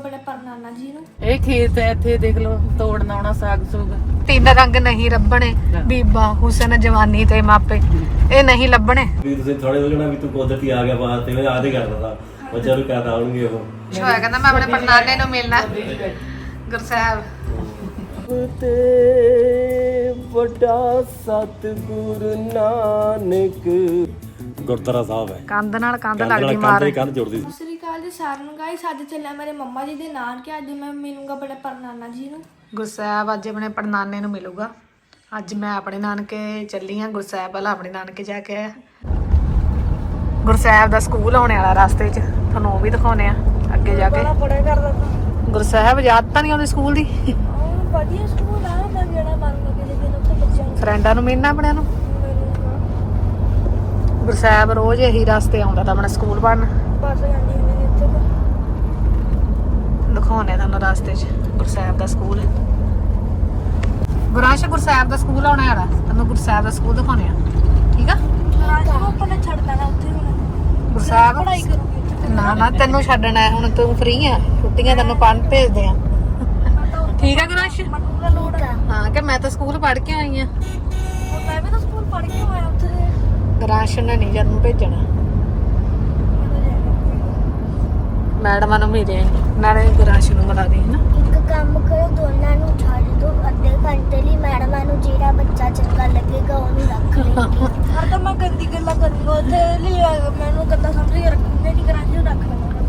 ਆਪਣੇ ਪਰਨਾਨਾ ਜੀ ਨੂੰ। ਇਹ ਖੇਤ ਹੈ ਇੱਥੇ ਦੇਖ ਲਓ ਤੋੜਨਾ ਆਉਣਾ ਸਾਗ ਸੁਗ। ਤਿੰਨ ਰੰਗ ਨਹੀਂ ਲੱਭਣੇ ਬੀਬਾ ਹੁਸਨ ਜਵਾਨੀ ਤੇ ਮਾਪੇ। ਇਹ ਨਹੀਂ ਲੱਭਣੇ। ਵੀ ਤੁਸੀਂ ਥੋੜੇ ਹੋ ਜਾਣਾ ਵੀ ਤੂੰ ਕੁਦਰਤੀ ਆ ਗਿਆ ਬਾਹਰ ਤੇ ਮੈਂ ਆਦੇ ਕਰਦਾ ਤਾ। ਬੱਚਿਆਂ ਨੂੰ ਕਹਿ ਆਉਣਗੇ ਉਹ। ਹੋਇਆ ਕਹਿੰਦਾ ਮੈਂ ਆਪਣੇ ਪਰਨਾਨੇ ਨੂੰ ਮਿਲਣਾ। ਗੁਰਸਾਹਿਬ। ਤੇ ਵੱਡਾ ਸਤਿਗੁਰ ਨਾਨਕ। ਗੁਰਦੁਆਰਾ ਸਾਹਿਬ ਹੈ। ਕੰਧ ਨਾਲ ਕੰਧ ਲੱਗਦੀ ਮਾਰ। ਕੰਧ ਜੁੜਦੀ ਅਕਾਲ ਜੀ ਸਾਰਿਆਂ ਨੂੰ ਗਾਇਸ ਅੱਜ ਚੱਲਿਆ ਮੇਰੇ ਮੰਮਾ ਜੀ ਦੇ ਨਾਨਕੇ ਅੱਜ ਮੈਂ ਮਿਲੂੰਗਾ ਆਪਣੇ ਪਰਨਾਨਾ ਜੀ ਨੂੰ। ਗੁਰਸਾਹਿਬ ਅੱਜ ਆਪਣੇ ਪੜਨਾਨੇ ਨੂੰ ਮਿਲੂਗਾ। ਅੱਜ ਮੈਂ ਆਪਣੇ ਨਾਨਕੇ ਚੱਲੀ ਆ ਗੁਰਸਾਹਿਬ ਵਾਲਾ ਆਪਣੇ ਨਾਨਕੇ ਜਾ ਕੇ ਆਇਆ। ਗੁਰਸਾਹਿਬ ਦਾ ਸਕੂਲ ਆਉਣੇ ਵਾਲਾ ਰਸਤੇ 'ਚ ਤੁਹਾਨੂੰ ਉਹ ਵੀ ਦਿਖਾਉਨੇ ਆ ਅੱਗੇ ਜਾ ਕੇ। ਬੜਾ ਕਰਦਾ ਗੁਰਸਾਹਿਬ ਯਾਦ ਤਾਂ ਨਹੀਂ ਆਉਂਦੀ ਸਕੂਲ ਦੀ। ਉਹ ਵਧੀਆ ਸਕੂਲ ਆ ਮੈਂ ਜਿਹੜਾ ਮੰਨ ਲਓ ਕਿਸੇ ਦਿਨ ਉੱਥੇ ਬੱਚਿਆਂ ਨੂੰ ਫਰੈਂਡਾਂ ਨੂੰ ਮਿਲਣਾ ਆਪਣਿਆਂ ਨੂੰ। ਮਿਲੂੰਗਾ ਗੁਰਸਾਹਿਬ ਰੋਜ਼ ਇਹੀ ਰਸਤੇ ਆਉਂਦਾ ਤਾਂ ਆਪਣਾ ਸਕੂਲ ਪੜਨ ਬੱਸ ਜਾਂਦੀ ਹੁੰਦੀ ਦਿਖਾਉਨੇ ਤੁਹਾਨੂੰ ਰਸਤੇ 'ਚ ਗੁਰਸਾਹਿਬ ਦਾ ਸਕੂਲ। ਗੁਰਾਸ਼ ਗੁਰਸਾਹਿਬ ਦਾ ਸਕੂਲ ਆਉਣਾ ਵਾਲਾ ਤੁਹਾਨੂੰ ਗੁਰਸਾਹਿਬ ਦਾ ਸਕੂਲ ਦਿਖਾਉਨੇ ਆ। ਠੀਕ ਆ? ਗੁਰਸਾਹਿਬ ਕਰੂਗੀ ਨਾ ਨਾ ਤੈਨੂੰ ਛੱਡਣਾ ਹੈ, ਹੁਣ ਤੂੰ ਫ੍ਰੀ ਆ ਛੁੱਟੀਆਂ ਤੈਨੂੰ ਪੜ੍ਹਨ ਭੇਜਦੇ ਆ। ਠੀਕ ਆ ਗੁਰਾਸ਼ ਹਾਂ ਕਿ ਮੈਂ ਤਾਂ ਸਕੂਲ ਪੜ੍ਹ ਕੇ ਆਈ ਆ। ਹੁਣ ਮੈਂ ਵੀ ਤਾਂ ਸਕੂਲ ਪੜ੍ਹ ਕੇ ਆਇਆ ਉੱਥੇ। ਤੇ ਗੁਰਾਸ਼ ਨੇ ਨਹੀਂ ਜਦ ਨੂੰ ਭੇਜਣਾ। ਮੈਡਮਾਂ ਨੂੰ ਮਿਲੇ ਨਾਲੇ ਗੁਰਾਸ਼ ਨੂੰ ਮਿਲਾ ਦੇ ਹਨਾ? ਇੱਕ ਕੰਮ ਕਰੋ ਦੋਨਾਂ ਨੂੰ ਛੱਡ ਦਿਓ ਅੱਧੇ ਘੰਟੇ ਲਈ ਮੈਡਮਾਂ ਨੂੰ ਜਿਹੜਾ ਬੱਚਾ ਚੰਗਾ ਲੱਗੇਗਾ ਉਹਨੂੰ ਰੱਖ ਲੈਣਗੇ ਹਰ ਤਾਂ ਮੈਂ ਗੰਦੀ ਗੱਲਾਂ ਕਰੂੰਗਾ ਉੱਥੇ ਲਈ ਮੈਨੂੰ ਗੰਦਾ ਸਮਝ ਕੇ ਰੱਖੂਗੇ ਨਹੀਂ ਕਰਾਂ ਜੀ ਰੱਖ ਲਵਾਂਗਾ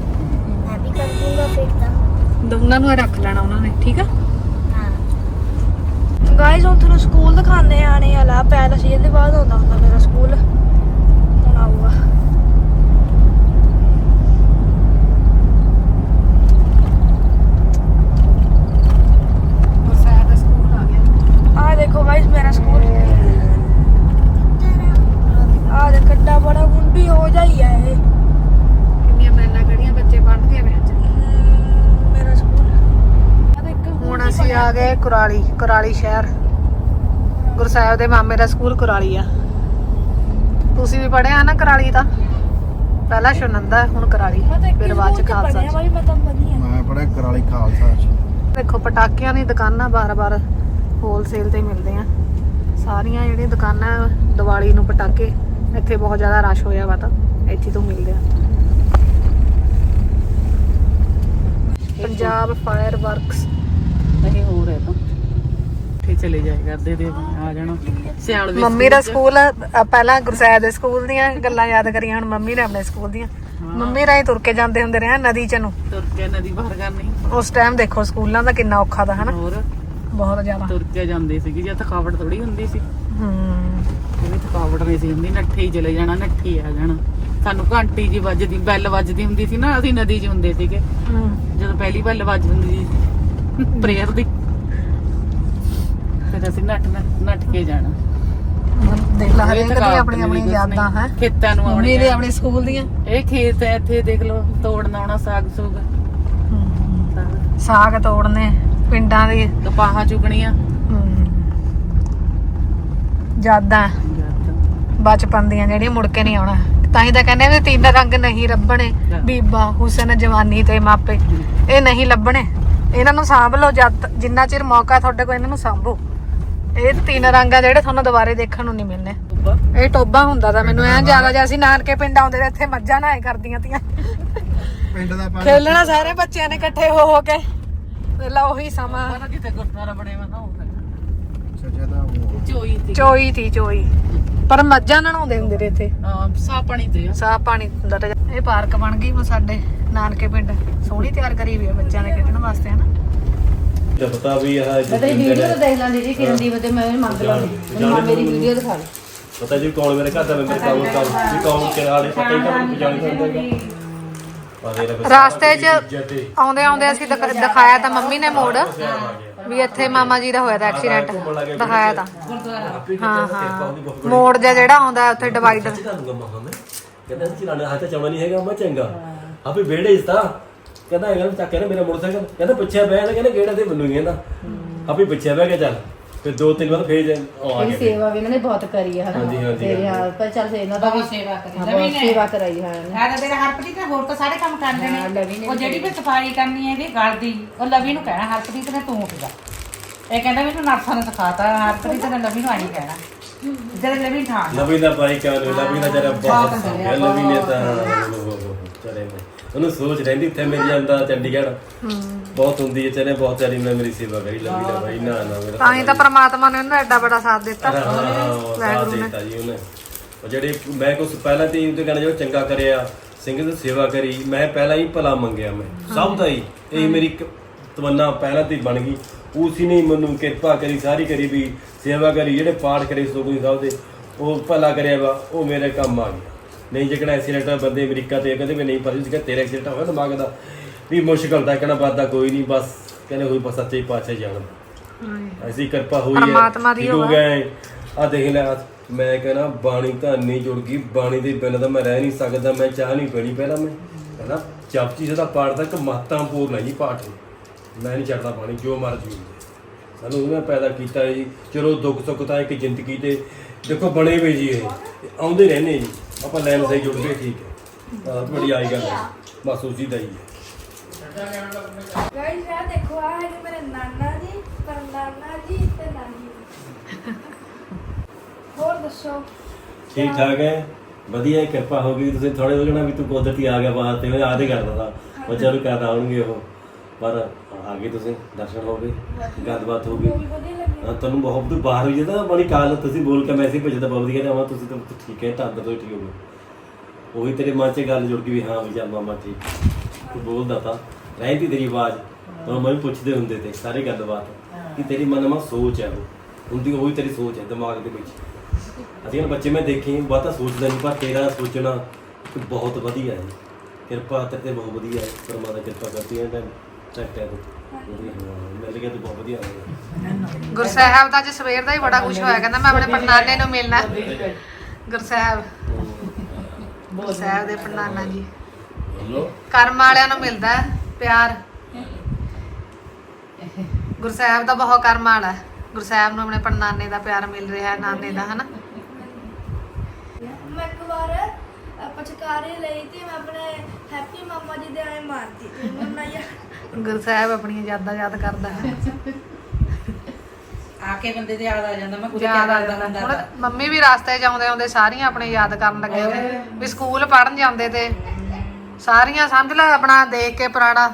ਮੈਂ ਵੀ ਕਰ ਦੂੰਗਾ ਫਿਰ ਤਾਂ। ਦੋਨਾਂ ਨੂੰ ਰੱਖ ਲੈਣਾ ਉਹਨਾਂ ਨੇ ਠੀਕ ਆ? ਹਾਂ। ਗਾਇਸ ਹੁਣ ਤੁਹਾਨੂੰ ਸਕੂਲ ਦਿਖਾਉਂਦੇ ਆਣੇ ਵਾਲਾ ਪੈਲਸ ਇਹਦੇ ਬਾਅਦ ਆਉਂਦਾ ਹੁੰਦਾ ਮੇਰਾ ਸਕੂਲ। ਹੁਣ ਆਊਗਾ ਗੁਰਸਾਹਿਬ ਦਾ ਸਕੂਲ ਆ ਆਹ ਦੇਖੋ ਗਾਇਸ ਮੇਰਾ ਸਕੂਲ। ਆਹ ਦੇ ਕੱਡਾ ਬੜਾ ਗੁੰਡੀ ਹੋ ਜਾਈ ਹੈ ਇਹ। ਕਿੰਨੀਆਂ ਬੈਲਾਂ ਖੜੀਆਂ ਬੱਚੇ ਪੜ੍ਹਦੇ ਹਮ, ਮੇਰਾ ਸਕੂਲ। ਹੁਣ ਅਸੀਂ ਆ। ਗਏ ਕੁਰਾਲੀ ਕੁਰਾਲੀ ਸ਼ਹਿਰ। ਗੁਰਸਾਹਿਬ ਦੇ ਮਾਮੇ ਦਾ ਸਕੂਲ ਕੁਰਾਲੀ ਆ। ਤੁਸੀਂ ਵੀ ਪੜ੍ਹਿਆ ਨਾ ਕੁਰਾਲੀ ਦਾ? ਪਹਿਲਾ ਸ਼ੁਨੰਦਾ ਹੁਣ ਕੁਰਾਲੀ। ਫਿਰ ਬਾਅਦ ਚ ਖਾਲਸਾ ਮੈਂ ਤਾਂ ਵਧੀਆ ਮੈਂ ਪੜਿਆ ਕਰਾਲੀ ਖਾਲਸਾ ਦੇਖੋ ਪਟਾਕਿਆਂ ਦੀ ਦੁਕਾਨਾਂ ਬਾਰ-ਬਾਰ। ਹੋਲਸੇਲ ਤੇ ਮਿਲਦੇ ਆ। ਸਾਰੀਆਂ ਜਿਹੜੀਆਂ ਦੁਕਾਨਾਂ ਦੀਵਾਲੀ ਨੂੰ ਪਟਾਕੇ ਇੱਥੇ ਬਹੁਤ ਜ਼ਿਆਦਾ ਰਸ਼ ਹੋਇਆ ਵਾ ਤਾਂ ਇੱਥੇ ਤੋਂ ਮਿਲਦੇ ਆ। ਪੰਜਾਬ ਫਾਇਰ ਵਰਕਸ ਨਹੀਂ ਹੋਰ ਹੈ ਤਾਂ। ਇੱਥੇ ਚਲੇ ਜਾਏ ਕਰਦੇ ਦੇ ਆ ਜਾਣਾ। ਸਿਆਲ ਵਿੱਚ ਮੰਮੀ ਦਾ ਸਕੂਲ ਪਹਿਲਾਂ ਗੁਰਸੈਦ ਦੇ ਸਕੂਲ ਦੀਆਂ ਗੱਲਾਂ ਯਾਦ ਕਰੀਆਂ ਹੁਣ ਮੰਮੀ ਨੇ ਆਪਣੇ ਸਕੂਲ ਦੀਆਂ। ਮੰਮੀ ਰਾਹੀਂ ਤੁਰ ਕੇ ਜਾਂਦੇ ਹੁੰਦੇ ਰਹੇ ਨਦੀ ਚ ਨੂੰ। ਤੁਰ ਕੇ ਨਦੀ ਬਾਹਰ ਕਰਨੀ। ਉਸ ਟਾਈਮ ਦੇਖੋ ਸਕੂਲਾਂ ਦਾ ਕਿੰਨਾ ਔਖਾ ਦਾ ਹਨਾ। ਹੋਰ? ਬਹੁਤ ਜ਼ਿਆਦਾ। ਤੁਰ ਕੇ ਜਾਂਦੇ ਸੀਗੇ ਜੇ ਥਕਾਵਟ ਥੋੜੀ ਹੁੰਦੀ ਸੀ। ਹੂੰ। ਕੋਈ ਥਕਾਵਟ ਨਹੀਂ ਸੀ ਹੁੰਦੀ ਨੱਠੇ ਹੀ ਚਲੇ ਜਾਣਾ ਨੱਠੇ ਹੀ ਆ ਜਾਣਾ। ਸਾਨੂੰ ਘੰਟੀ ਜੀ ਵੱਜਦੀ ਬੈਲ ਵੱਜਦੀ ਹੁੰਦੀ ਸੀ ਨਾ ਅਸੀਂ ਨਦੀ 'ਚ ਹੁੰਦੇ ਸੀਗੇ। ਹੂੰ। ਜਦੋਂ ਪਹਿਲੀ ਬੈਲ ਵੱਜ ਹੁੰਦੀ ਸੀ ਪ੍ਰੇਅਰ ਦੀ। ਫਿਰ ਅਸੀਂ ਨੱਠ ਨੱਠ- ਕੇ ਜਾਣਾ। ਦੇਖ ਲਾ ਹਰੇਕ ਦੀ ਆਪਣੀ ਆਪਣੀ ਯਾਦਾਂ ਹੈ। ਖੇਤਾਂ ਨੂੰ ਆਉਣੇ ਆਪਣੇ ਸਕੂਲ ਦੀਆਂ। ਇਹ ਖੇਤ ਹੈ ਇੱਥੇ ਦੇਖ ਲਓ ਤੋੜਨਾ ਆਉਣਾ ਸਾਗ ਸੁਗ। ਸਾਗ ਤੋੜਨੇ। ਪਿੰਡਾਂ ਦੀ ਕਪਾਹਾਂ ਚੁਗਣੀਆਂ। ਯਾਦਾਂ। ਬਚਪਨ ਦੀਆਂ ਜਿਹੜੀਆਂ ਮੁੜ ਕੇ ਨਹੀਂ ਆਉਣਾ। ਤਾਂ ਹੀ ਤਾਂ ਕਹਿੰਦੇ ਆ ਵੀ ਤਿੰਨ ਰੰਗ ਨਹੀਂ ਲੱਭਣੇ। ਬੀਬਾ ਹੁਸਨ ਜਵਾਨੀ ਤੇ ਮਾਪੇ। ਇਹ ਨਹੀਂ ਲੱਭਣੇ। ਇਹਨਾਂ ਨੂੰ ਸਾਂਭ ਲਓ ਜਦ ਜਿੰਨਾ ਚਿਰ ਮੌਕਾ ਤੁਹਾਡੇ ਕੋਲ ਇਹਨਾਂ ਨੂੰ ਸਾਂਭੋ। ਇਹ ਤਿੰਨ ਰੰਗ ਆ ਜਿਹੜੇ ਤੁਹਾਨੂੰ ਦੁਬਾਰੇ ਦੇਖਣ ਨੂੰ ਨਹੀਂ ਮਿਲਣੇ। ਇਹ ਟੋਬਾ ਹੁੰਦਾ ਤਾਂ ਮੈਨੂੰ ਐਂ ਜ਼ਿਆਦਾ ਜਿਹਾ ਅਸੀਂ ਨਾਨਕੇ ਪਿੰਡ ਆਉਂਦੇ ਤੇ ਇੱਥੇ ਮੱਝਾਂ ਨਾਏ ਕਰਦੀਆਂ ਤੀਆਂ। ਪਿੰਡ ਦਾ ਪਾਣੀ। ਖੇਲਣਾ ਸਾਰੇ ਬੱਚਿਆਂ ਨੇ ਇਕੱਠੇ ਹੋ ਹੋ ਕੇ। ਵੇਲਾ ਉਹੀ ਸਮਾਂ ਪਤਾ ਕਿਤੇ ਗੁਰਦੁਆਰਾ ਬਣੇ ਵਾ ਨਾ ਉਹ ਸੱਚਾ ਦਾ ਉਹ ਚੋਈ ਤੇ ਚੋਈ ਤੀ ਚੋਈ ਪਰ ਮੱਝਾਂ ਨਹਾਉਂਦੇ ਹੁੰਦੇ ਨੇ ਇੱਥੇ ਸਾਹ ਪਾਣੀ ਤੇ ਆ ਸਾਫ਼ ਪਾਣੀ ਹੁੰਦਾ ਤੇ ਇਹ ਪਾਰਕ ਬਣ ਗਈ ਹੁਣ ਸਾਡੇ ਨਾਨਕੇ ਪਿੰਡ ਸੋਹਣੀ ਤਿਆਰ ਕਰੀ ਹੋਈ ਹੈ ਬੱਚਿਆਂ ਦੇ ਖੇਡਣ ਵਾਸਤੇ ਹਨਾ ਤੇ ਪਤਾ ਵੀ ਇਹ ਤੇਰੀ ਵੀਡੀਓ ਤਾਂ ਦੇਖ ਲੈਂਦੀ ਜੀ ਕਿਰਨ ਦੀ ਤੇ ਮੈਂ ਮੰਗ ਮੈਨੂੰ ਮੇਰੀ ਵੀਡੀਓ ਦਿਖਾ ਦੇ ਪਤਾ ਜੀ ਕੌਣ ਮੇਰੇ ਘਰ ਦਾ ਮੈਂਬਰ ਕੌਣ ਕੌਣ ਵੀ ਕੌਣ ਕਿ ਹਾਲੇ ਪਤਾ ਹੀ ਮੈਨੂੰ ਜਾਣ ਕਰਦਾ ਪਤਾ ਹੀ ਰਾਸਤੇ 'ਚ ਆਉਂਦੇ ਆਉਂਦੇ ਅਸੀਂ ਦਿਖ- ਦਿਖਾਇਆ ਤਾਂ ਮੰਮੀ ਨੇ ਮੋੜ ਵੀ ਇੱਥੇ ਮਾਮਾ ਜੀ ਦਾ ਹੋਇਆ ਤਾਂ ਐਕਸੀਡੈਂਟ। ਦਿਖਾਇਆ ਤਾਂ। ਹਾਂ ਹਾਂ। ਮੋੜ ਜਿਹਾ ਜਿਹੜਾ ਆਉਂਦਾ ਉੱਥੇ ਡਿਵਾਈਡਰ ਤੁਹਾਨੂੰ ਮਹਾ ਮੈਂ। ਕਹਿੰਦਾ ਸੀ ਚਲਾਣਾ ਹੱਥ ਚਾਉਣਾ ਨਹੀਂ ਹੈਗਾ ਮੈਂ ਚੰਗਾ। ਆਪੇ ਵਿਹੜੇ ਇਸ ਤਾਂ। ਕਹਿੰਦਾ ਹੈਗਾ ਚੱਕ ਕੇ ਨਾ ਮੇਰਾ ਮੋਟਰਸਾਈਕਲ। ਕਹਿੰਦਾ ਪਿੱਛੇ ਬਹਿ ਨਾ ਕਹਿੰਦਾ ਗੇੜਾ ਤੇ ਮੈਨੂੰ ਹੀ ਕਹਿੰਦਾ। ਆਪੇ ਪਿੱਛੇ ਬਹਿ ਕੇ ਚੱਲ। ਫਿਰ ਦੋ ਤਿੰਨ ਵਾਰ ਫੇਰ ਉਹ ਆ ਇਹ ਗਏ ਸੇਵਾ ਵੀ ਇਹਨਾਂ ਨੇ ਬਹੁਤ ਕਰੀ ਹੈ। ਹਾਂਜੀ, ਹਾਂਜੀ, ਤੇ ਹਾਂ ਪਰ ਚੱਲ ਇਹਨਾਂ ਦਾ ਵੀ ਸੇਵਾ ਕਰੀ। ਹਾਂ, ਬਹੁਤ ਨੇ। ਸੇਵਾ ਕਰਾਈ ਹੈ। ਹੈ ਤਾਂ ਤੇਰਾ ਹਰਪ੍ਰੀਤ ਨੇ ਹੋਰ ਤਾਂ ਸਾਰੇ ਕੰਮ ਕਰ ਹਾਂ, ਲਵੀ ਲੈਣੇ ਨੇ ਉਹ ਜਿਹੜੀ ਵੀ ਸਫ਼ਾਈ ਕਰਨੀ ਹੈ ਇਹਦੀ ਗਲ ਦੀ ਉਹ ਲਵੀ ਨੂੰ ਕਹਿਣਾ ਹਰਪ੍ਰੀਤ ਨੇ ਤੂੰ ਉੱਠ ਜਾ। ਇਹ ਕਹਿੰਦਾ ਮੈਨੂੰ ਨਰਸਾਂ ਨੇ ਸਿਖਾਤਾ ਹਰਪ੍ਰੀਤ ਨੇ ਲਵੀ ਨੂੰ ਆਣੀ ਕਹਿਣਾ। ਜਦ ਲਵੀ ਠਾਣ। ਲਵੀ ਦਾ ਬਾਈ ਨੇ ਲਵੀ ਦਾ ਜਰਾ ਬਹੁਤ ਸੰਭਿਆ ਲਵੀ ਨੇ ਤਾਂ ਚਲੇ ਮੈਂ ਉਹਨੂੰ ਸੋਚ ਰਹਿੰਦੀ ਇੱਥੇ ਮੇਰੀ ਜਾਂਦਾ ਚੰਡੀਗੜ੍ਹ। ਬਹੁਤ ਹੁੰਦੀ ਹੈ ਚਲੇ ਬਹੁਤ ਸਾਰੀ ਮੈਂ ਮੇਰੀ ਸੇਵਾ ਕਰੀ ਲਵੀ ਦਾ ਬਾਈ ਨਾ ਨਾ ਮੇਰਾ ਤਾਂ ਹੀ ਤਾਂ ਪ੍ਰਮਾਤਮਾ ਨੇ ਉਹਨੂੰ ਐਡਾ ਬੜਾ ਸਾਥ ਦਿੱਤਾ। ਸਾਥ ਦਿੱਤਾ ਜੀ ਉਹਨੇ। ਉਹ ਜਿਹੜੇ ਮੈਂ ਕੁਛ ਪਹਿਲਾਂ ਤੇ ਉਹਦੇ ਕਹਿੰਦਾ ਜੋ ਚੰਗਾ ਕਰਿਆ ਸਿੰਘ ਦੀ ਸੇਵਾ ਕਰੀ ਮੈਂ ਪਹਿਲਾਂ ਹੀ ਭਲਾ ਮੰਗਿਆ ਮੈਂ। ਸਭ ਦਾ ਹੀ। ਇਹ ਮੇਰੀ ਇੱਕ ਤਮੰਨਾ ਪਹਿਲਾਂ ਤੇ ਬਣ ਗਈ। ਉਸੀ ਨੇ ਮੈਨੂੰ ਕਿਰਪਾ ਕਰੀ ਸਾਰੀ ਕਰੀ ਵੀ ਸੇਵਾ ਕਰੀ ਜਿਹੜੇ ਪਾਠ ਕਰੇ ਸੁਖਮਨੀ ਸਾਹਿਬ ਦੇ ਉਹ ਭਲਾ ਕਰਿਆ ਵਾ ਉਹ ਮੇਰੇ ਕੰਮ ਆ ਗਿਆ। ਨਹੀਂ ਜਿਹੜਾ ਐਕਸੀਡੈਂਟ ਆ ਬੰਦੇ ਅਮਰੀਕਾ ਤੇ ਕਹਿੰਦੇ ਵੀ ਨਹੀਂ ਪਰ ਜਿਹੜਾ ਤੇਰਾ ਐਕਸੀਡੈਂਟ ਹੋਇਆ ਦਿਮਾਗ ਦਾ ਵੀ ਮੁਸ਼ਕਲ ਤਾਂ ਕਹਿਣਾ ਬਾਦਾ ਕੋਈ ਨਹੀਂ ਬਸ ਕਹਿੰਦੇ ਹੋਈ ਬਸ ਸੱਚੇ ਪਾਤਸ਼ਾਹ ਜਾਣਦਾ ਐਸੀ ਕਿਰਪਾ ਹੋਈ ਹੈ ਪਰਮਾਤਮਾ ਦੀ ਹੋ। ਗਏ। ਆ ਦੇਖ ਲੈ ਮੈਂ ਕਹਿੰਦਾ ਬਾਣੀ ਤਾਂ ਇੰਨੀ ਜੁੜ ਗਈ ਬਾਣੀ ਦੇ ਬਿਨਾਂ ਤਾਂ ਮੈਂ ਰਹਿ ਨਹੀਂ ਸਕਦਾ ਮੈਂ ਚਾਹ ਨਹੀਂ ਪੀਣੀ ਪਹਿਲਾਂ ਮੈਂ ਕਹਿੰਦਾ ਜਪਜੀ ਸਦਾ ਪਾਠ ਤੱਕ ਮਹੱਤਵਪੂਰਨ ਹੈ ਜੀ ਪਾਠ। ਮੈਂ ਨਹੀਂ ਛੱਡਦਾ ਬਾਣੀ ਜੋ ਮਰਜ਼ੀ। ਸਾਨੂੰ ਉਹਨੇ ਪੈਦਾ ਕੀਤਾ ਜੀ। ਚਲੋ ਦੁੱਖ ਸੁੱਖ ਤਾਂ ਇੱਕ ਜ਼ਿੰਦਗੀ ਤੇ ਦੇਖੋ ਬਣੇ ਹੋਏ ਜੀ ਇਹ ਆਉਂਦੇ ਰਹਿੰਦੇ ਜੀ। ਆਪਾਂ ਲੈਣ ਸਹੀ ਜੁੜ ਗਏ ਠੀਕ ਹੈ। ਬਹੁਤ ਬੜੀ ਆਈ ਗੱਲ ਹੈ। ਬਸ ਉਸੀ ਦਾ ਹੀ ਹੈ। ਗਾਇਸ ਇਹ ਦੇਖੋ ਆ ਹੈ ਮੇਰੇ ਨਾਨਾ ਜੀ ਪਰਨਾਨਾ ਜੀ ਤੇ ਨਾਨੀ ਜੀ। ਹੋਰ ਦੱਸੋ? ਠੀਕ ਠਾਕ ਹੈ। ਵਧੀਆ ਕਿਰਪਾ ਹੋ ਗਈ। ਤੁਸੀਂ ਥੋੜੇ ਹੋ ਜਾਣਾ ਵੀ ਤੂੰ ਕੁਦਰਤੀ ਆ ਗਿਆ ਬਾਹਰ ਤੇ ਮੈਂ ਆਦੇ ਕਰਦਾ ਤਾ। ਬੱਚਿਆਂ ਨੂੰ ਕਹਤਾ ਆਉਣਗੇ ਉਹ। ਪਰ ਆ ਗਏ ਤੁਸੀਂ ਦਰਸ਼ਨ ਹੋ ਗਏ ਗੱਲਬਾਤ ਹੋ ਗਈ। ਵੀ ਵਧੀਆ ਲੱਗੀ ਹਾਂ, ਤੁਹਾਨੂੰ ਬਹੁਤ ਬਾਹਰ ਵੀ ਜਦੋਂ ਬੜੀ ਕਾਲ ਤੁਸੀਂ ਬੋਲ ਕੇ ਮੈਸੇਜ ਭੇਜਦਾ ਬਹੁਤ ਵਧੀਆ ਜਾਵਾਂ ਤੁਸੀਂ ਤਾਂ ਠੀਕ ਹੈ ਤਾਂ ਅੰਦਰ ਤੋਂ ਠੀਕ ਹੋ ਉਹੀ ਤੇਰੇ ਮਨ 'ਚ ਗੱਲ ਜੁੜ ਗਈ ਵੀ ਹਾਂ ਵੀ ਚੱਲ ਮਾਮਾ ਠੀਕ, ਤੂੰ ਬੋਲਦਾ ਤਾਂ, ਰਹਿੰਦੀ ਤੇਰੀ ਆਵਾਜ਼ ਤਾਂ ਮੈਂ ਵੀ ਪੁੱਛਦੇ ਹੁੰਦੇ ਤੇ, ਸਾਰੀ ਗੱਲਬਾਤ, ਕਿ ਤੇਰੀ ਮਨ ਮਾ ਸੋਚ ਹੈ ਉਹ, ਹੁੰਦੀ ਉਹੀ ਤੇਰੀ ਸੋਚ ਹੈ ਦਿਮਾਗ ਦੇ ਵਿੱਚ। ਅਸੀਂ ਬੱਚੇ ਮੈਂ ਦੇਖੇ, ਬਹੁਤਾ ਸੋਚਦਾ ਨਹੀਂ, ਪਰ ਤੇਰਾ ਸੋਚਣਾ ਇੱਕ ਬਹੁਤ ਵਧੀਆ ਹੈ। ਕਿਰਪਾ ਤੇਰੇ ਤੇ ਬਹੁਤ ਵਧੀਆ ਹੈ, ਪਰਮਾਤਮਾ ਕਿਰਪਾ ਕਰਦੀ ਹੈ ਤਾਂ ਚੱਕ ਮਿਲ ਗਿਆ ਤੂੰ ਬਹੁਤ ਵਧੀਆ ਹੋ ਗਿਆ ਗੁਰਸਾਹਿਬ ਦਾ ਅੱਜ ਸਵੇਰ ਦਾ ਹੀ ਬੜਾ ਖੁਸ਼ ਹੋਇਆ ਕਹਿੰਦਾ ਮੈਂ ਆਪਣੇ ਪੜਨਾਨੇ ਨੂੰ ਮਿਲਣਾ। ਗੁਰਸਾਹਿਬ। ਗੁਰਸਾਹਿਬ ਦੇ ਪੜਨਾਨਾ ਜੀ। ਕਰਮ ਵਾਲਿਆਂ ਨੂੰ ਮਿਲਦਾ ਹੈ ਪਿਆਰ। ਗੁਰਸਾਹਿਬ ਦਾ ਬਹੁਤ ਕਰਮ ਵਾਲਾ ਹੈ। ਗੁਰਸਾਹਿਬ ਨੂੰ ਆਪਣੇ ਪੜਨਾਨੇ ਦਾ ਪਿਆਰ ਮਿਲ ਰਿਹਾ ਹੈ ਨਾਨੇ ਦਾ ਹਨਾ? ਮੈਂ ਇੱਕ ਵਾਰ ਅ, ਪਚਕਾਰੀ ਲਈ ਤੇ ਮੈਂ ਆਪਣੇ ਹੈਪੀ ਮਾਮਾ ਜੀ ਦੇ ਆਏ ਮਾਰਤੀ ਤੇ ਮੰਨਾ ਯਾਰ ਗੁਰਸਾਹਿਬ ਆਪਣੀਆਂ ਯਾਦਾਂ ਯਾਦ ਕਰਦਾ ਹੈ। ਆ ਕੇ ਬੰਦੇ ਦੇ ਯਾਦ ਆ ਜਾਂਦਾ ਮੈਂ ਕੁਝ ਯਾਦ ਆ ਜਾਂਦਾ। ਹੁਣ ਮੰਮੀ ਵੀ ਰਸਤੇ ਜਾਂਦੇ ਆਉਂਦੇ ਸਾਰੀਆਂ ਆਪਣੇ ਯਾਦ ਕਰਨ ਲੱਗੇ ਨੇ ਵੀ ਸਕੂਲ ਪੜਨ ਜਾਂਦੇ ਤੇ ਸਾਰੀਆਂ ਸਮਝ ਲੈ ਆਪਣਾ ਦੇਖ ਕੇ ਪੁਰਾਣਾ।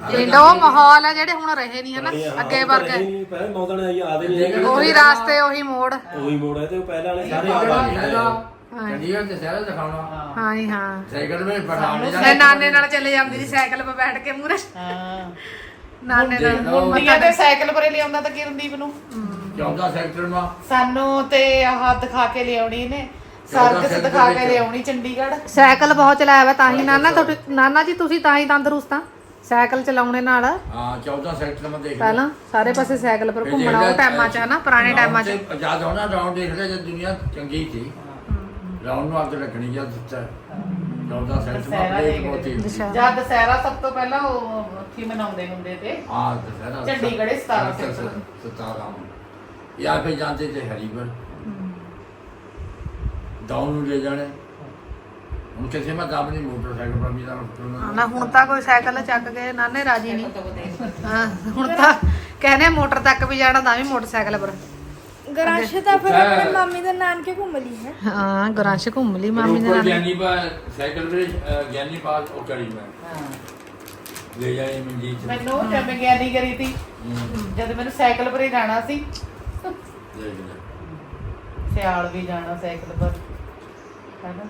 ਪਿੰਡ ਉਹ ਮਾਹੌਲ ਹੈ ਜਿਹੜੇ ਹੁਣ ਰਹੇ ਨਹੀਂ ਹਨਾ ਅੱਗੇ ਵਰਗੇ। ਪਹਿਲਾਂ ਮੌਦਣ ਆਈ ਆਦੇ ਨਹੀਂ ਉਹੀ ਰਾਸਤੇ ਉਹੀ ਮੋੜ। ਉਹੀ ਮੋੜ ਹੈ ਤੇ ਉਹ ਪਹਿਲਾਂ ਵਾਲੇ ਸਾਰੇ ਆ ਗਏ। ਚੰਡੀਗੜ੍ਹ ਤੇ ਸ਼ਹਿਰ ਦਿਖਾਉਣਾ ਹਾਂ। ਜੀ ਹਾਂ ਸਾਈਕਲ ਵਿੱਚ ਪਠਾਣੇ ਮੈਂ ਨਾਨੇ ਨਾਲ ਚਲੇ ਜਾਂਦੀ ਸੀ ਸਾਈਕਲ 'ਤੇ ਬੈਠ ਕੇ ਮੂਰੇ ਹਾਂ। ਨਾਨੇ ਨਾਲ ਮੁੰਡੀਆਂ ਤੇ ਸਾਈਕਲ ਪਰੇ ਲਿਆਉਂਦਾ ਤਾਂ ਕਿਰਨਦੀਪ ਨੂੰ। 14 ਸੈਕਟਰ ਮਾ ਸਾਨੂੰ ਤੇ ਆਹ ਦਿਖਾ ਕੇ ਲਿਆਉਣੀ ਨੇ। ਸਰਕਸ ਦਿਖਾ ਕੇ ਲਿਆਉਣੀ ਚੰਡੀਗੜ੍ਹ। ਸਾਈਕਲ ਬਹੁਤ ਚਲਾਇਆ ਵਾ ਤਾਂ ਹੀ ਨਾਨਾ ਤੁਹਾਡੇ ਨਾਨਾ ਜੀ ਤੁਸੀਂ ਤਾਂ ਹੀ ਤੰਦਰੁਸਤ ਆ। ਸਾਈਕਲ ਚਲਾਉਣੇ ਨਾਲ। ਹਾਂ 14 ਸੈਕਟਰ ਮਾ ਦੇਖ ਪਹਿਲਾਂ ਸਾਰੇ ਪਾਸੇ ਸਾਈਕਲ ਪਰ ਘੁੰਮਣਾ ਉਹ ਟਾਈਮਾਂ 'ਚ ਹਨਾ ਪੁਰਾਣੇ ਟਾਈਮਾਂ 'ਚ। ਆਜ਼ਾਦ ਹੋਣਾ ਰਾਉਂਡ ਦੇਖ ਲੈ ਜਦ ਦੁਨੀਆ ਚੰਗੀ ਸੀ। ਰਾਉਂਡ ਨੂੰ ਅੱਗ ਲੱਗਣੀ ਜਦ ਦਿੱਤਾ। 14 ਸੈਕਟਰ ਮਾ ਪਲੇਟ ਮੋਤੀ ਅੱਛਾ ਜਦ ਦੁਸਹਿਰਾ। ਸਭ ਤੋਂ ਪਹਿਲਾਂ ਉਹ ਉੱਥੇ ਮਨਾਉਂਦੇ ਹੁੰਦੇ ਤੇ। ਹਾਂ ਦਸਹਿਰਾ। ਚੰਡੀਗੜ੍ਹ 17 ਸੈਕਟਰ। 17 ਯਾ ਫਿਰ ਜਾਂਦੇ ਤੇ ਹਰੀਪੁਰ ਡਾਊਨ ਨੂੰ ਲੈ ਜਾਣੇ। ਹੁਣ ਕਿਸੇ ਮੈਂ ਕੰਮ ਨਹੀਂ ਮੋਟਰਸਾਈਕਲ ਪਰ ਵੀ ਦਾ ਨਾ ਹੁਣ ਤਾਂ ਕੋਈ ਸਾਈਕਲ ਚੱਕ ਕੇ ਨਾਨੇ ਰਾਜੀ ਨਹੀਂ। ਹਾਂ ਹੁਣ ਤਾਂ ਕਹਿੰਦੇ ਮੋਟਰ ਤੱਕ ਵੀ ਜਾਣਾ ਤਾਂ ਵੀ ਮੋਟਰਸਾਈਕਲ ਪਰ। ਗਰਾਸ਼ ਤਾਂ ਫਿਰ ਆਪਣੇ ਮਾਮੀ ਦੇ ਨਾਨਕੇ ਘੁੰਮ ਲਈ ਹੈ। ਹਾਂ ਗਰਾਂਸ਼ ਘੁੰਮ ਲਈ ਮਾਮੀ ਦੇ ਨਾਲ ਗਿਆਨੀ ਪਾ ਸਾਈਕਲ ਵਿੱਚ ਗਿਆਨੀ ਪਾਸ ਉਹ ਕਰੀ ਮੈਂ ਲੈ ਜਾਏ ਮਨਜੀਤ ਮੈਨੂੰ ਜਦ ਮੈਂ ਗਿਆਨੀ ਕਰੀ ਤੀ ਜਦ ਮੈਨੂੰ ਸਾਈਕਲ ਪਰੇ ਜਾਣਾ ਸੀ। ਦੇਖ ਲੈ ਸਿਆਲ ਵੀ ਜਾਣਾ ਸਾਈਕਲ ਪਰ। ਹੈਨਾ?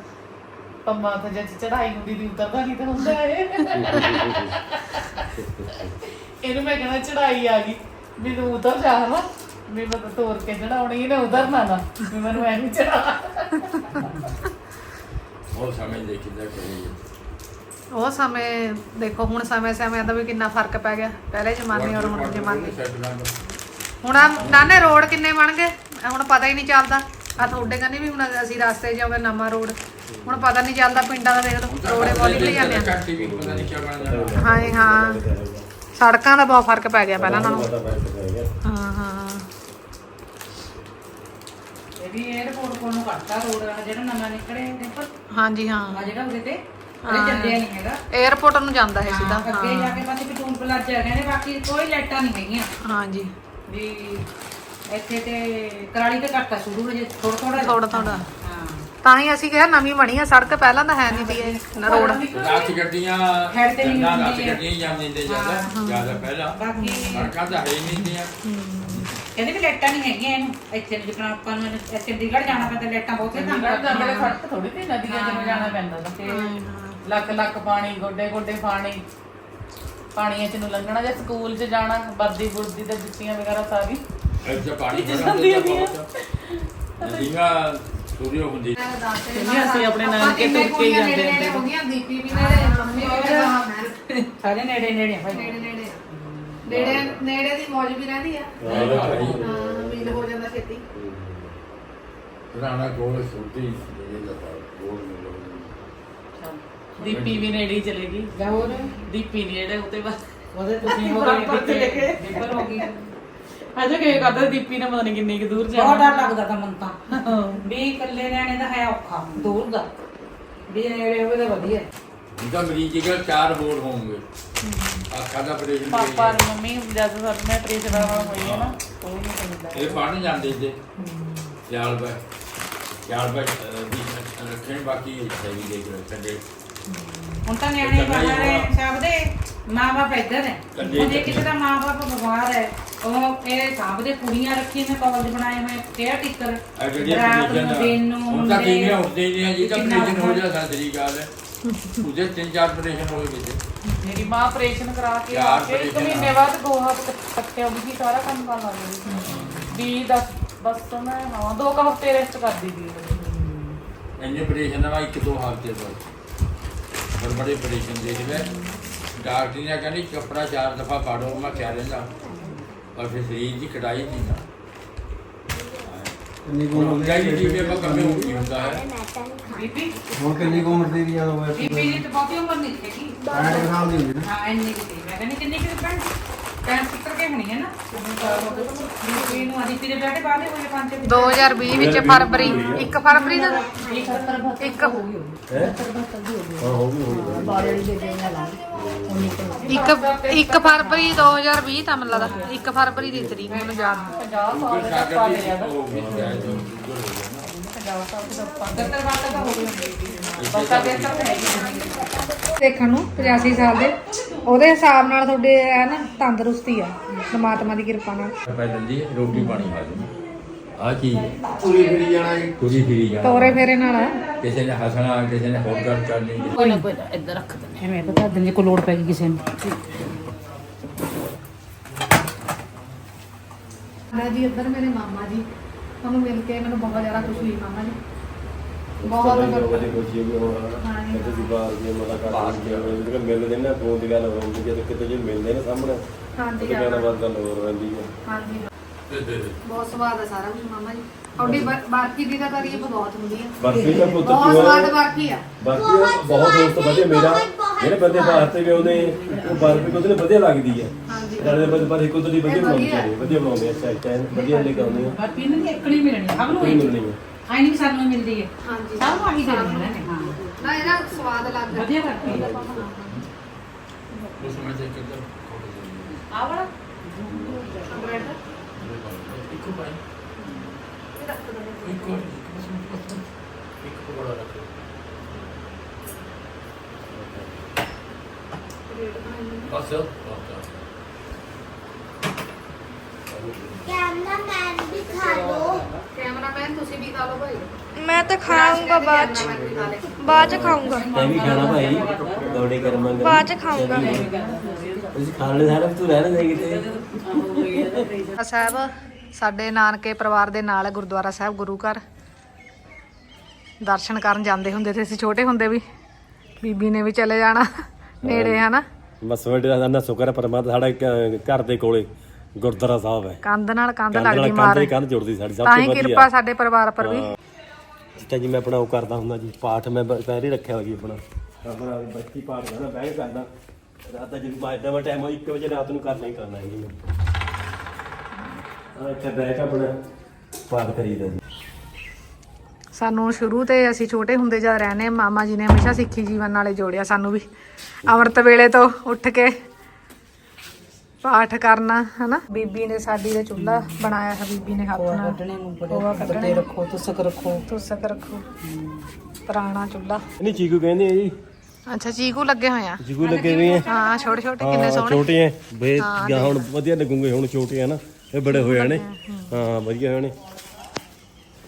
ਪੰਮਾ ਤੇ ਜਦ ਚੜਾਈ ਹੁੰਦੀ ਦੀ ਉਤਰਦਾ ਨਹੀਂ ਤਾਂ ਹੁੰਦਾ ਇਹ। ਇਹਨੂੰ ਮੈਂ ਕਹਿੰਦਾ ਚੜਾਈ ਆ ਗਈ ਤੂੰ ਉਤਰ ਜਾ ਹਨਾ ਵੀ ਮੈਂ ਤਾਂ ਤੋਰ ਕੇ ਚੜਾਉਣੀ ਇਹਨੇ ਉਤਰਨਾ ਨਾ ਵੀ ਮੈਨੂੰ ਐਵੇਂ ਚੜਾ। ਉਹ ਸਮੇਂ ਦੇਖੀਦਾ ਕਰੀ ਉਹ ਸਮੇਂ ਦੇਖੋ ਹੁਣ ਸਮੇਂ ਸਮੇਂ ਦਾ ਵੀ ਕਿੰਨਾ ਫ਼ਰਕ ਪੈ ਗਿਆ। ਪਹਿਲੇ ਜ਼ਮਾਨੇ ਔਰ ਹੁਣ ਜ਼ਮਾਨੇ। ਹੁਣ ਆਹ ਨਾਨੇ ਰੋਡ ਕਿੰਨੇ ਬਣ ਗਏ? ਹੁਣ ਪਤਾ ਹੀ ਨਹੀਂ ਚੱਲਦਾ। ਆ ਤੁਹਾਡੇ ਕਹਿੰਦੇ ਵੀ ਹੁਣ ਅਸੀਂ ਰਸਤੇ 'ਚ ਜਾਵੇ ਨਵਾਂ ਰੋਡ। ਹੁਣ ਪਤਾ ਨਹੀਂ ਚੱਲਦਾ ਪਿੰਡਾਂ ਦਾ ਦੇਖ ਲਓ ਰੋੜੇ ਬਹੁਤ ਨਿਕਲ ਜਾਂਦੇ ਆ। ਨਹੀਂ ਹਾਂ ਹਾਂ। ਸੜਕਾਂ ਦਾ ਬਹੁਤ ਫ਼ਰਕ ਪੈ ਗਿਆ ਪਹਿਲਾਂ ਨਾਲੋਂ। ਹਾਂ ਹਾਂ। ਹਾਂਜੀ ਹਾਂ। ਆ ਨੂੰ ਜਾਂਦਾ ਹੈ ਸਿੱਧਾ। ਹਾਂ ਅੱਗੇ ਜਾ ਕੇ ਪਾਸੇ ਪਟੂਨ ਪਲਾਜ਼ਾ ਕਹਿੰਦੇ ਬਾਕੀ ਕੋਈ ਲਾਈਟਾਂ ਨਹੀਂ ਹੈਗੀਆਂ। ਹਾਂਜੀ। ਵੀ ਇੱਥੇ ਤੇ ਕਰਾਲੀ ਤੇ ਕੱਟਾ ਸ਼ੁਰੂ ਹੋ ਜੇ ਥੋੜਾ ਥੋੜਾ ਥੋੜਾ ਥੋੜਾ ਤਾਂ ਹੀ ਅਸੀਂ ਕਿਹਾ ਨਵੀਂ ਬਣੀ ਆ ਸੜਕ ਪਹਿਲਾਂ ਤਾਂ ਹੈ ਨਹੀਂ ਦੀ ਨਾ ਰੋਡ ਰਾਤ ਗੱਡੀਆਂ ਖੈਰ ਤੇ ਨਹੀਂ ਹੁੰਦੀ ਰਾਤ ਗੱਡੀਆਂ ਜਾਂਦੇ ਪਹਿਲਾਂ। ਬਾਕੀ ਸੜਕਾਂ ਤਾਂ ਹੈ ਨਹੀਂ ਦੀਆਂ ਕਹਿੰਦੇ ਵੀ ਲਾਈਟਾਂ ਨਹੀਂ ਹੈਗੀਆਂ ਇਹਨੂੰ ਇੱਥੇ ਨੂੰ ਜਿਕਣਾ ਆਪਾਂ ਨੂੰ ਇਹਨੂੰ ਚੰਡੀਗੜ੍ਹ ਜਾਣਾ ਪੈਂਦਾ ਲਾਈਟਾਂ ਬਹੁਤ ਹੈ ਚੰਡੀਗੜ੍ਹ ਦਾ ਮੇਰੇ ਸੜਕ ਥੋੜੀ ਤੇ ਨਦੀਆਂ ਚ ਜਾਣਾ ਪੈਂਦਾ ਤਾਂ ਤੇ ਲੱਖ ਲੱਖ ਪਾਣੀ ਗੋਡੇ ਗੋਡੇ ਪਾਣੀ ਪਾਣੀਆਂ ਚ ਨੂੰ ਲੰਘਣਾ ਜਾਂ ਸਕੂਲ ਚ ਜਾਣਾ ਵਰਦੀ ਬੁਰਦੀ ਤੇ ਜੁੱਤੀਆਂ ਵਗੈਰਾ ਸਾਰੀ। ਇੱਥੇ ਪਾਣੀ ਭਰਾ ਹੁੰਦਾ ਬਹੁਤ। ਨਦੀਆਂ ਸੂਰੀ ਹੁੰਦੀ। ਕਹਿੰਦੇ ਅਸੀਂ ਆਪਣੇ ਨਾਨਕੇ ਤੁਰ ਕੇ ਹੀ ਜਾਂਦੇ ਹੁੰਦੇ। ਹੋ ਗਈਆਂ ਦੀਪੀ ਵੀ ਨੇੜੇ ਮੰਮੀ ਵੀ ਨੇੜੇ। ਮੈਂ ਸਾਰੇ ਨੇੜੇ ਨੇੜੇ ਆ ਭਾਈ। ਨੇੜੇ ਨੇੜੇ ਦੀ ਮੌਜ ਵੀ ਰਹਿੰਦੀ ਆ। ਹਾਂ ਮੀਲ ਹੋ ਜਾਂਦਾ ਛੇਤੀ। ਪੁਰਾਣਾ ਗੋਲ ਸੁਣਦੀ ਇਹ ਦਾ ਗੋਲ ਮਿਲੋ ਦੀਪੀ ਵੀ ਨੇੜੇ ਹੀ ਚਲੇ ਗਈ। ਹੋਰ? ਦੀਪੀ ਨੇੜੇ ਉੱਤੇ ਬਸ ਉਹਦੇ ਤੁਸੀਂ ਹੋ ਗਏ ਦਿੱਤੇ ਨਿੱਬਰ ਹੋ ਗਈ। ਅਜੇ ਕਿ ਕਰਦਾ ਦੀਪੀ ਨੇ ਪਤਾ ਨਹੀਂ ਕਿੰਨੀ ਕੁ ਦੂਰ ਬਹੁਤ ਜਾਣਾ ਡਰ ਲੱਗਦਾ ਤਾਂ ਮਨ ਤਾਂ। ਵੀ ਇਕੱਲੇ ਰਹਿਣੇ ਦਾ ਹੈ ਔਖਾ ਦੂਰ ਦਾ। ਵੀ ਨੇੜੇ ਹੋਵੇ ਤਾਂ ਵਧੀਆ। ਇਹਦਾ ਮਰੀਜ਼ ਦੇ ਚਾਰ ਹੋਰ ਹੋਣਗੇ। ਅੱਖਾਂ ਦਾ ਆਪਰੇਸ਼ਨ ਪਾਪਾ ਔਰ ਮੰਮੀ ਜਦ ਸਾਡੇ ਮੈਂ ਟ੍ਰੇਸ ਦਾ ਹੋਈ ਹੈ ਨਾ ਕੋਈ ਨਹੀਂ ਸਮਝਦਾ। ਇਹ ਪੜਨ ਜਾਂਦੇ ਤੇ ਯਾਰ ਬੈ ਯਾਰ ਬੈ ਦੀ ਰੱਖਣ ਬਾਕੀ ਵੀ ਦੇਖ ਰਹੇ ਸਾਡੇ ਹੁਣ ਤਾਂ ਨਿਆਣੇ ਬਾਹਰ ਹੈ ਸਭ ਦੇ ਮਾਂ-ਬਾਪ ਇੱਧਰ ਹੈ। ਹੁਣ ਜੇ ਕਿਸੇ ਦਾ ਮਾਂ-ਬਾਪ ਬਿਮਾਰ ਹੈ ਉਹ ਇਹ ਸਭ ਦੇ ਕੁੜੀਆਂ ਰੱਖੀਆਂ ਨੇ ਕਾਲਜ ਬਣਾਏ ਹੋਏ ਕੇਅਰ ਟੀਚਰ ਆ ਜਿਹੜੀ ਰਾਤ ਨੂੰ ਆਪਰੇਸ਼ਨ ਦਿਨ ਨੂੰ ਹੁਣ ਤਾਂ ਮੁੰਡੇ- ਕਿਵੇਂ ਉੱਠਦੇ ਹੀ ਨਹੀਂ ਆ, ਜੀ ਤਾਂ ਕਿੰਨਾ ਆਪਰੇਸ਼ਨ ਹੋ ਔਖਾ। ਜਾ ਸਾਡੀ ਗੱਲ ਹੈ ਉਹਦੇ ਤਿੰਨ ਚਾਰ ਆਪਰੇਸ਼ਨ ਹੋਏ ਵਿੱਚ ਮੇਰੀ ਮਾਂ ਆਪਰੇਸ਼ਨ ਕਰਾ ਕੇ ਯਾਰ ਆ ਕੇ ਇੱਕ operation ਮਹੀਨੇ। ਬਾਅਦ ਗੋਹਾ ਕੱਟਿਆ ਵੀ ਸਾਰਾ ਕੰਮ ਕਰਨ ਲੱਗ ਗਈ ਵੀ ਦਸ ਬਸ ਮੈਂ ਹਾਂ ਦੋ ਕੁ ਹਫ਼ਤੇ ਰੈਸਟ ਕਰਦੀ ਸੀ। ਇੰਨੇ ਆਪਰੇਸ਼ਨ ਦਾ ਇੱਕ ਦੋ ਹਫ਼ਤੇ ਬਾਅਦ। ਬੜੇ ਬੜੇ ਆਪਰੇਸ਼ਨ ਦੇ ਦੇ ਡਾਕਟਰ ਨੇ ਕਹਿੰਦੀ ਕੱਪੜਾ ਚਾਰ ਦਫਾ ਪਾੜੋ ਮੈਂ ਕਿਹਾ ਰਹਿੰਦਾ। ਪਰ ਫਿਰ ਸਰੀਰ ਦੀ ਕਟਾਈ ਨਹੀਂ ਨਾ। ਕਿੰਨੀ ਕੁ ਹੁਣ ਉਮਰ ਜਿਵੇਂ ਆਪਾਂ ਕੰਮੇ ਹੋ ਹੁੰਦਾ ਹੈ। ਬੀਬੀ? ਹੁਣ ਕਿੰਨੀ ਕੁ ਉਮਰ ਦੀ ਦੀ ਜਦੋਂ ਹੋਇਆ ਸੀ ਬੀਬੀ ਦੀ ਤਾਂ ਬਹੁਤੀ ਉਮਰ ਨਹੀਂ ਹੈਗੀ 60 ਸਾਲ ਦੀ ਹੁੰਦੀ ਨਾ। ਹਾਂ ਇੰਨੀ ਕੁ ਸੀ। ਮੈਂ ਕਹਿੰਦੀ ਕਿੰਨੀ ਕਿ ਪੈਣ ਸਿੱਤਰ ਕੇ ਹੋਣੀ ਹੈ ਨਾ। ਬੀਬੀ ਨੂੰ ਆਦੀ ਪੀਰੇ ਬੈਠੇ ਬਾਅਦ ਹੋਏ ਪੰਜ ਛੇ 2020 ਵਿੱਚ ਫਰਵਰੀ। 1 ਫਰਵਰੀ ਦਾ ਇੱਕ ਹਾਂ ਹੋ? ਗਈ ਹੋ ਗਈ ਇੱਕ ਇੱਕ ਫਰਵਰੀ 2020 ਤਾਂ ਮੈਨੂੰ ਲੱਗਦਾ। 1 ਫਰਵਰੀ ਦੀ ਤਰੀਕ ਮੈਨੂੰ ਯਾਦ ਨਹੀਂ। 50 ਸਾਲ ਫਿਰ ਦਾ ਸਾਗਰ ਪਾ ਦੀ ਲਿਆ ਉਹ ਵੀ ਹੈ ਜੋ ਸ਼ੂਗਰ ਹੋ ਗਿਆ। ਨਾ 50 ਸਾਲ ਦਾ ਪਾ ਸੱਤਰ ਬਾਅਦ ਤਾਂ ਹੋ ਗਈ। ਹੁੰਦੀ ਬਸਾ ਦੇ ਤਾਂ ਹੈ ਹੀ ਦੇਖਣ ਨੂੰ 85 ਸਾਲ ਦੇ। ਉਹਦੇ ਹਿਸਾਬ ਨਾਲ ਤੁਹਾਡੇ ਹੈ ਨਾ ਤੰਦਰੁਸਤੀ ਆ ਪਰਮਾਤਮਾ ਦੀ ਕਿਰਪਾ ਨਾਲ। ਪੈ ਜਾਂਦੀ ਹੈ ਰੋਟੀ ਪਾਣੀ ਖਾ ਲੈਂਦੀ ਆ ਚੀਜ਼ ਪੂਰੀ ਫਿਰੀ ਜਾਣਾ ਜੀ। ਕੁਝ ਫਿਰੀ ਜਾਣਾ। ਤੋਰੇ ਫੇਰੇ ਨਾਲ। ਆ ਕਿਸੇ ਨੇ ਹੱਸਣਾ ਕਿਸੇ ਨੇ ਹੋਰ ਗੱਲ ਕਰਨੀ। ਕੋਈ ਨਾ ਕੋਈ ਨਾ ਇੱਧਰ ਰੱਖ ਦਿੰਦੇ ਐਵੇਂ ਬਤਾ ਦਿੰਦੇ ਕੋ ਲੋੜ ਪੈ ਗਈ ਕਿਸੇ ਨੂੰ। ਮੈਂ ਜੀ ਇੱਧਰ ਮੇਰੇ ਮਾਮਾ ਜੀ। ਤੁਹਾਨੂੰ ਮਿਲ ਕੇ ਮੈਨੂੰ ਬਹੁਤ ਜ਼ਿਆਦਾ ਖੁਸ਼ੀ ਹੋਈ ਮਾਮਾ ਜੀ। ਬਹੁਤ ਬਹੁਤ ਖੁਸ਼ੀ ਵੀ ਹੋਣਾ ਕਿਤੇ ਦੀ ਬਾਹਰ ਦੀ ਮੁਲਾਕਾਤ ਹੁੰਦੀ ਹੈ ਜਿਹੜੇ ਮਿਲਦੇ ਨੇ ਫੋਨ ਦੀ ਗੱਲ ਹੁੰਦੀ ਹੈ ਤੇ ਕਿਤੇ ਜੇ ਮਿਲਦੇ ਨੇ ਸਾਹਮਣੇ ਹਾਂਜੀ ਤੇ ਕਹਿਣਾ ਬਾਤ ਗੱਲ ਹੋਰ ਰਹਿੰਦੀ ਹੈ। ਹਾਂਜੀ। ਬਹੁਤ ਸਵਾਦ ਹੈ ਸਾਰਾ ਕੁਝ ਮਾਮਾ ਜੀ। ਤੁਹਾਡੀ ਬਰ- ਬਾਕੀ ਦੀ ਤਾਂ ਤਾਰੀਫ ਬਹੁਤ ਹੁੰਦੀ ਹੈ। ਬਾਕੀ ਤਾਂ ਪੁੱਤ ਬਹੁਤ ਕੀ ਸਵਾਦ ਬਾਕੀ ਆ। ਬਾਕੀ ਬਹੁਤ ਦੋਸਤ ਵਧੀਆ ਮੇਰਾ। ਜਿਹੜੇ ਬੰਦੇ ਬਾਹਰ ਤੇ ਵੀ ਆਉਂਦੇ ਉਹ ਬਰਫੀ ਕੋਲ ਵਧੀਆ ਲੱਗਦੀ ਹੈ। ਹਾਂਜੀ। ਨਾਲੇ ਬੰਦੇ ਪਰ ਇੱਕ ਉਧਰ ਦੀ ਵਧੀਆ ਬਣਾਉਂਦੇ ਵਧੀਆ। ਬਣਾਉਂਦੇ ਸਾਈਡ ਟਾਈਮ ਵਧੀਆ ਲੈ ਕੇ ਆਉਂਦੇ ਆ। ਪਰ ਪੀਣ ਦੀ ਇਕਣੀ ਮਿਲਣੀ ਸਭ ਨੂੰ ਕੋਈ ਮਿਲਣੀ ਹੈ। ਆਈ ਨਹੀਂ ਸਾਨੂੰ ਮਿਲਦੀ ਹੈ। ਹਾਂਜੀ। ਸਭ ਨੂੰ ਆਹੀ ਦੇਣੀ ਹੈ ਹਾਂ। ਨਾ ਇਹਦਾ ਸਵਾਦ ਲੱਗ ਵਧੀਆ ਕਰਦੀ ਹੈ। ਉਸ ਸਮੇਂ ਤੇ ਕਿੱਧਰ ਆ ਵਾਲਾ? ਇੱਕੋ ਭਾਈ ਇੱਕੋ ਇੱਕ ਪਕੌੜਾ ਰੱਖੋ ਬਸ ਬਸ ਕੈਮਰਾਮੈਨ ਵੀ ਖਾ ਲੋ ਕੈਮਰਾਮੈਨ ਤੁਸੀਂ ਵੀ ਖਾ ਲਓ ਭਾਈ ਮੈਂ ਤਾਂ ਖਾਊਂਗਾ ਬਾਅਦ ਚ। ਬਾਅਦ ਚ ਖਾਊਂਗਾ। ਮੈਂ ਵੀ ਖਾਣਾ ਭਾਈ। ਦੌੜੇ ਕਰ ਮੰਗ ਬਾਅਦ ਚ ਖਾਊਂਗਾ। ਤੁਸੀਂ ਖਾ ਲੈ ਸਾਰਾ ਤੂੰ ਰਹਿਣਾ ਜਾਈ ਕਿਤੇ। ਸਾਹਿਬ ਸਾਡੇ ਨਾਨਕੇ ਪਰਿਵਾਰ ਦੇ ਨਾਲ ਗੁਰਦੁਆਰਾ ਸਾਹਿਬ ਗੁਰੂ ਘਰ। ਦਰਸ਼ਨ ਕਰਨ ਜਾਂਦੇ ਹੁੰਦੇ ਸੀ ਅਸੀਂ ਛੋਟੇ ਹੁੰਦੇ ਵੀ। ਬੀਬੀ ਨੇ ਵੀ ਚਲੇ ਜਾਣਾ ਨੇੜੇ ਹਨਾ? ਬਸ ਵੱਡੇ ਦਾ ਨਾ ਸ਼ੁਕਰ ਹੈ ਪਰਮਾਤਮਾ ਸਾਡਾ ਘਰ ਦੇ ਕੋਲੇ ਗੁਰਦੁਆਰਾ ਸਾਹਿਬ ਹੈ। ਕੰਧ ਨਾਲ ਕੰਧ ਲੱਗਦੀ ਮਾਰ ਦੀ ਕੰਧ ਜੁੜਦੀ ਸਾਡੀ ਸਭ ਤਾਂ ਤੋਂ ਹੀ ਵਧੀਆ। ਕਿਰਪਾ ਸਾਡੇ ਪਰਿਵਾਰ ਪਰ ਵੀ। ਜਿੱਦਾਂ ਜੀ ਮੈਂ ਆਪਣਾ ਉਹ ਕਰਦਾ ਹੁੰਦਾ ਜੀ ਪਾਠ ਮੈਂ ਪਹਿਲੇ ਰੱਖਿਆ ਹੋਇਆ ਜੀ ਆਪਣਾ। ਆਪਣਾ ਬੱਚੀ ਪਾਠ ਕਰਨਾ ਬਹਿ ਕੇ ਕਰਦਾ। ਰਾਤ ਦਾ ਜਦੋਂ ਮਾਇਦਾ ਵਾ ਟਾਈਮ 1 ਵਜੇ ਰਾਤ ਨੂੰ ਕਰਨਾ ਹੀ ਕਰਨਾ ਜੀ। ਮੈਂ ਇੱਥੇ ਬਹਿ ਕੇ ਆਪਣਾ ਪਾਠ ਕਰੀਦਾ ਜੀ। ਸਾਨੂੰ ਸ਼ੁਰੂ ਤੇ ਅਸੀਂ ਛੋਟੇ ਹੁੰਦੇ ਜਦ ਰਹਿੰਦੇ ਮਾਮਾ ਜੀ ਨੇ ਹਮੇਸ਼ਾ ਸਿੱਖੀ ਜੀਵਨ ਨਾਲੇ ਜੋੜਿਆ ਸਾਨੂੰ ਵੀ। ਅੰਮ੍ਰਿਤ ਵੇਲੇ ਤੋਂ ਉੱਠ ਕੇ ਪਾਠ ਕਰਨਾ ਹਨਾ? ਬੀਬੀ ਨੇ ਸਾਡੀ ਦੇ ਚੁੱਲ੍ਹਾ ਬਣਾਇਆ ਹੈ ਬੀਬੀ ਨੇ ਹੱਥ ਨਾਲ। ਖੋਆ ਕੱਢਣੇ। ਰੱਖੋ ਤੁਸਕ ਰੱਖੋ। ਤੁਸਕ ਰੱਖੋ। ਪੁਰਾਣਾ ਚੁੱਲ੍ਹਾ। ਨਹੀਂ ਚੀਕੂ ਕਹਿੰਦੇ ਆ ਜੀ। ਅੱਛਾ ਚੀਕੂ ਲੱਗੇ ਹੋਏ ਆ? ਚੀਕੂ ਲੱਗੇ ਹੋਏ ਆ। ਹਾਂ ਛੋਟੇ ਛੋਟੇ ਕਿੰਨੇ ਸੋਹਣੇ। ਛੋਟੇ ਆ। ਬੇ ਜਾਂ ਹੁਣ ਵਧੀਆ ਲੱਗੂਗੇ ਹੁਣ ਛੋਟੇ ਆ ਨਾ। ਇਹ ਬੜੇ ਹੋਏ ਨੇ ਹਾਂ ਵਧੀਆ ਹੋਏ ਨੇ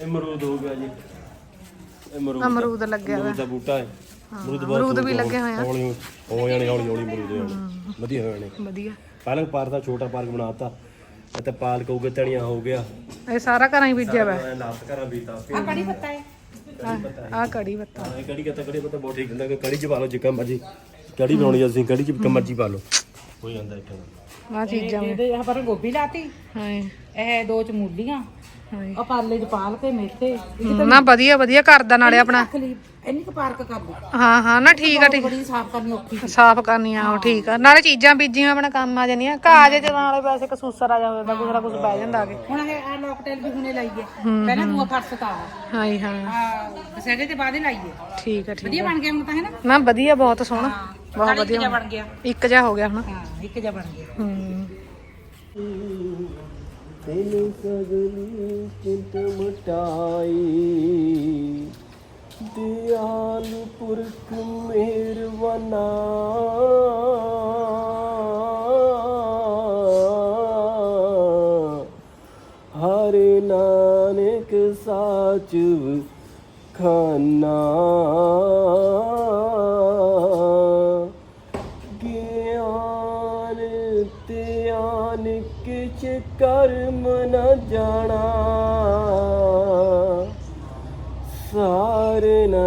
ਇਹ ਅਮਰੂਦ ਹੋ ਗਿਆ ਜੀ। ਇਹ ਅਮਰੂਦ ਅਮਰੂਦ ਲੱਗਿਆ ਹੋਇਆ। ਦਾ ਬੂਟਾ ਹੈ। ਅਮਰੂਦ ਵੀ ਲੱਗੇ ਹੋਏ ਆ। ਹੌਲੀ ਹੋ ਜਾਣੇ ਹੌਲੀ ਹੌਲੀ ਅਮਰੂਦ ਹੋ ਜਾਣੇ ਵਧੀਆ ਹੋਏ ਨੇ ਵਧੀਆ। ਪਾਲਕ ਪਾਰਕ ਦਾ ਛੋਟਾ ਪਾਰਕ ਬਣਾਤਾ ਤੇ ਪਾਲਕ ਹੋ ਗਿਆ ਧਨੀਆ ਹੋ ਗਿਆ। ਇਹ ਸਾਰਾ ਘਰਾਂ ਹੀ ਬੀਜਿਆ ਵਾ। ਬੀਤਾ ਆ ਕੜੀ ਪੱਤਾ ਹੈ। ਆ ਕੜੀ ਪੱਤਾ। ਹਾਂ ਇਹ ਕੜੀ ਕਤਾ ਕੜੀ ਪਤਾ ਬਹੁਤ ਠੀਕ ਹੁੰਦਾ ਕਿ ਕੜੀ ਚ ਪਾ ਲਓ ਜਿੱਕਾ ਮਰਜ਼ੀ। ਕੜੀ ਬਣਾਉਣੀ ਤੁਸੀਂ ਕੜੀ ਚ ਜਿੱਕਾ ਮਰਜ਼ੀ ਪਾ ਲਓ। ਹੋ ਜਾਂਦਾ ਇੱਕ ਆ ਚੀਜ਼ਾਂ। ਇਹਦੇ ਆ ਪਰ ਗੋਭੀ ਲਾਤੀ। ਹਾਂ ਇਹ ਦੋ ਚਮੂਲੀਆਂ। ਹਾਂ ਆ ਪਾਲੇ ਚ ਪਾਲ ਕੇ ਮੇਥੇ। ਨਾ ਵਧੀਆ ਵਧੀਆ ਘਰ ਦਾ ਨਾਲੇ ਆਪਣਾ। ਇੰਨੀ ਕੁ ਪਾਰਕ ਕਰ ਲਈ ਹਾਂ ਹਾਂ ਨਾ ਠੀਕ ਆ ਠੀਕ ਬੜੀ ਸਾਫ਼ ਕਰਨੀ ਔਖੀ ਸਾਫ਼ ਕਰਨੀ ਆ ਉਹ ਠੀਕ ਆ। ਨਾਲੇ ਚੀਜ਼ਾਂ ਬੀਜੀਆਂ ਆਪਣਾ ਕੰਮ ਆ ਜਾਂਦੀਆਂ। ਕਾਜ ਚ ਨਾਲੇ ਵੈਸੇ ਕਸੂਸਰ ਆ ਜਾਂਦਾ ਕੁਛ ਨਾ ਕੁਛ ਬਹਿ ਜਾਂਦਾ ਕੇ ਹੁਣ ਇਹ ਆ ਲੋਕਟੇਲ ਵੀ ਹੁਣੇ ਲਾਈਏ ਪਹਿਲਾਂ ਦੂਆ ਫਰਸ ਤਾਂ ਹਾਂ ਜੀ, ਹਾਂ ਆ ਦਸਹਿਰੇ ਦੇ ਬਾਅਦ ਹੀ ਲਾਈਏ ਠੀਕ ਆ ਠੀਕ ਵਧੀਆ ਬਣ ਗਿਆ ਹੁਣ ਤਾਂ ਹੈ ਨਾ? ਨਾ ਵਧੀਆ ਬਹੁਤ ਸੋਹਣਾ। ਬਹੁਤ ਨਾਲੇ ਇੱਕ ਵਧੀਆ ਜਿਹਾ ਬਣ ਗਿਆ। ਇੱਕ ਜਿਹਾ ਹੋ ਗਿਆ ਹੁਣ। ਹਾਂ ਇੱਕ ਜਿਹਾ ਬਣ ਗਿਆ। ਹੂੰ। ਤੈਨੂੰ ਸਗਲੀ ਚਿੰਤ ਮਟਾਈ। ਦਿਆਲ ਪੁਰਖ ਮਿਹਰਬਾਨਾ। ਹਰੇ ਨਾਨਕ ਸਾਚ ਖਾਨਾ। ਗਿਆਨ ਧਿਆਨ ਕਿਛ ਕਰਮ ਨ ਜਾਣਾ ਸਾਰ ਨ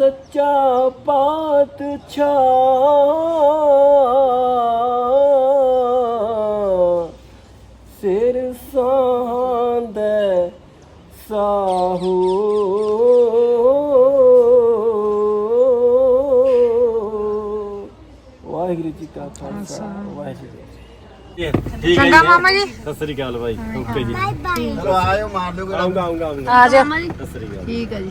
ਸੱਚਾ ਪਾਤਸ਼ਾਹ। ਸਿਰ ਸਾਂਦੈ ਸਾਹੂ। ਵਾਹਿਗੁਰੂ ਜੀ ਕਾ ਖਾਲਸਾ ਵਾਹਿਗੁਰੂ। ਚੰਗਾ ਮਾਮਾ ਜੀ। ਸਤਿ ਸ੍ਰੀ ਅਕਾਲ ਭਾਈ ਓਕੇ ਜੀ। ਚਲੋ ਆਇਓ ਮਾਰ ਦਿਓ। ਆਉਂਗਾ ਆਉਂਗਾ ਆਉਂਗਾ। ਆ ਜਾ। ਸਤਿ ਸ੍ਰੀ ਅਕਾਲ। ਠੀਕ ਹੈ ਜੀ।